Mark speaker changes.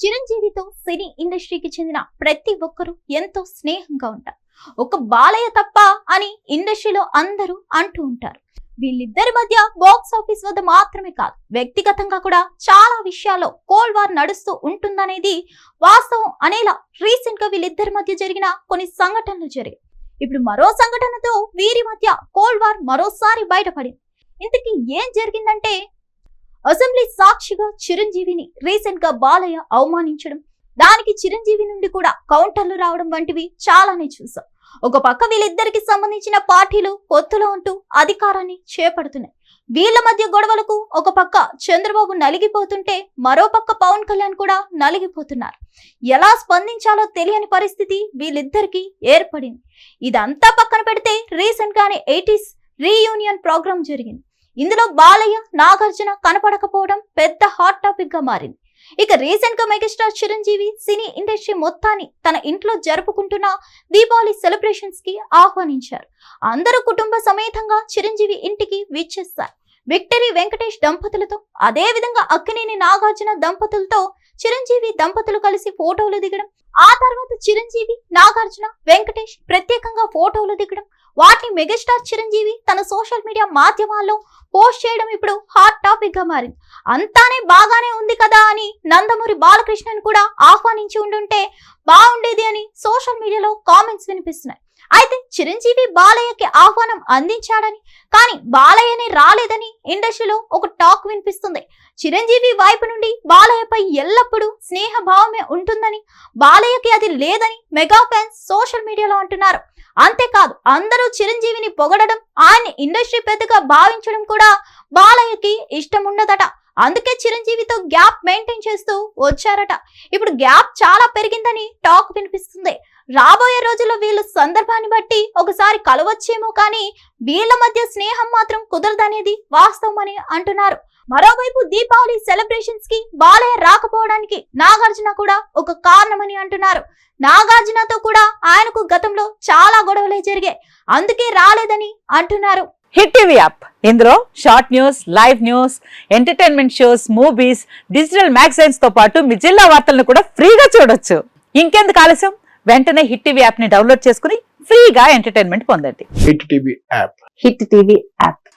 Speaker 1: చిరంజీవితో సినీ ఇండస్ట్రీకి చెందిన ప్రతి ఒక్కరూ ఎంతో స్నేహంగా ఉంటారు. ఒక బాలయ్య తప్ప అని ఇండస్ట్రీలో అందరూ అంటూ ఉంటారు. వీళ్ళిద్దరి మధ్య బాక్స్ ఆఫీస్ వద్ద మాత్రమే కాదు వ్యక్తిగతంగా కూడా చాలా విషయాల్లో కోల్డ్ వార్ నడుస్తూ ఉంటుందనేది వాస్తవం అనేలా రీసెంట్గా వీళ్ళిద్దరి మధ్య జరిగిన కొన్ని సంఘటనలు జరిగాయి. ఇప్పుడు మరో సంఘటనతో వీరి మధ్య కోల్డ్ వార్ మరోసారి బయటపడింది. ఇంతకీ ఏం జరిగిందంటే అసెంబ్లీ సాక్షిగా చిరంజీవిని రీసెంట్గా బాలయ్య అవమానించడం దానికి చిరంజీవి నుండి కూడా కౌంటర్లు రావడం వంటివి చాలానే చూసాం. ఒక పక్క వీళ్ళిద్దరికి సంబంధించిన పార్టీలు పొత్తులో ఉంటూ అధికారాన్ని చేపడుతున్నాయి. వీళ్ళ మధ్య గొడవలకు ఒక పక్క చంద్రబాబు నలిగిపోతుంటే మరో పక్క పవన్ కళ్యాణ్ కూడా నలిగిపోతున్నారు. ఎలా స్పందించాలో తెలియని పరిస్థితి వీళ్ళిద్దరికి ఏర్పడింది. ఇదంతా పక్కన పెడితే రీసెంట్ గానే ఎయిటీస్ రీయూనియన్ ప్రోగ్రామ్ జరిగింది. ఇందులో బాలయ్య నాగార్జున కనపడకపోవడం పెద్ద హాట్ టాపిక్గా మారింది. ఇక రీసెంట్గా మెగాస్టార్ చిరంజీవి సినీ ఇండస్ట్రీ మొత్తాన్ని తన ఇంట్లో జరుపుకుంటున్న దీపావళి సెలబ్రేషన్స్కి ఆహ్వానించారు. అందరూ కుటుంబ సమేతంగా చిరంజీవి ఇంటికి విచ్చేస్తారు. విక్టరీ వెంకటేష్ దంపతులతో అదే విధంగా అక్కినేని నాగార్జున దంపతులతో చిరంజీవి దంపతులు కలిసి ఫోటోలు దిగడం ఆ తర్వాత చిరంజీవి నాగార్జున వెంకటేష్ ప్రత్యేకంగా ఫోటోలు దిగడం వాటిని మెగాస్టార్ చిరంజీవి తన సోషల్ మీడియా మాధ్యమాల్లో పోస్ట్ చేయడం ఇప్పుడు హాట్ టాపిక్గా మారింది. అంతానే బాగానే ఉంది కదా అని నందమూరి బాలకృష్ణన్ కూడా ఆహ్వానించి ఉండుంటే బాగుండేది అని సోషల్ మీడియాలో కామెంట్స్ వినిపిస్తున్నాయి. అయితే చిరంజీవి బాలయ్యకి ఆహ్వానం అందించాడని కానీ బాలయ్యనే రాలేదని ఇండస్ట్రీలో ఒక టాక్ వినిపిస్తుంది. చిరంజీవి వైపు నుండి బాలయ్యపై ఎల్లప్పుడూ స్నేహభావమే ఉంటుందని బాలయ్యకి అది లేదని మెగా ఫ్యాన్స్ సోషల్ మీడియాలో అంటున్నారు. అంతేకాదు అందరూ చిరంజీవిని పొగడడం ఆయన్ని ఇండస్ట్రీ పెద్దగా భావించడం కూడా బాలయ్యకి ఇష్టం ఉండదట అందుకే చిరంజీవితో గ్యాప్ మెయింటైన్ చేస్తూ వచ్చారట. ఇప్పుడు గ్యాప్ చాలా పెరిగిందని టాక్ వినిపిస్తుంది. రాబోయే రోజుల్లో వీళ్ళు సందర్భాన్ని బట్టి ఒకసారి కలవచ్చేమో కానీ వీళ్ళ మధ్య స్నేహం మాత్రం కుదరదనేది వాస్తవం అని అంటున్నారు. మరోవైపు దీపావళి సెలబ్రేషన్స్కి బాలయ్య రాకపోవడానికి నాగార్జున కూడా ఒక కారణమని అంటున్నారు. నాగార్జునతో కూడా ఆయనకు గతంలో చాలా గొడవలే జరిగాయి. అందుకే రాలేదని అంటున్నారు.
Speaker 2: Hit TV app. ఇందులో short news live news entertainment shows movies digital మ్యాగజైన్స్తో పాటు మీ జిల్లా వార్తలను కూడా ఫ్రీగా చూడొచ్చు. ఇంకెందుకు ఆలస్యం? వెంటనే హిట్ టీవీ యాప్ని డౌన్లోడ్ చేసుకుని ఫ్రీగా ఎంటర్టైన్మెంట్ పొందండి.
Speaker 3: Hit TV app.
Speaker 2: Hit TV app.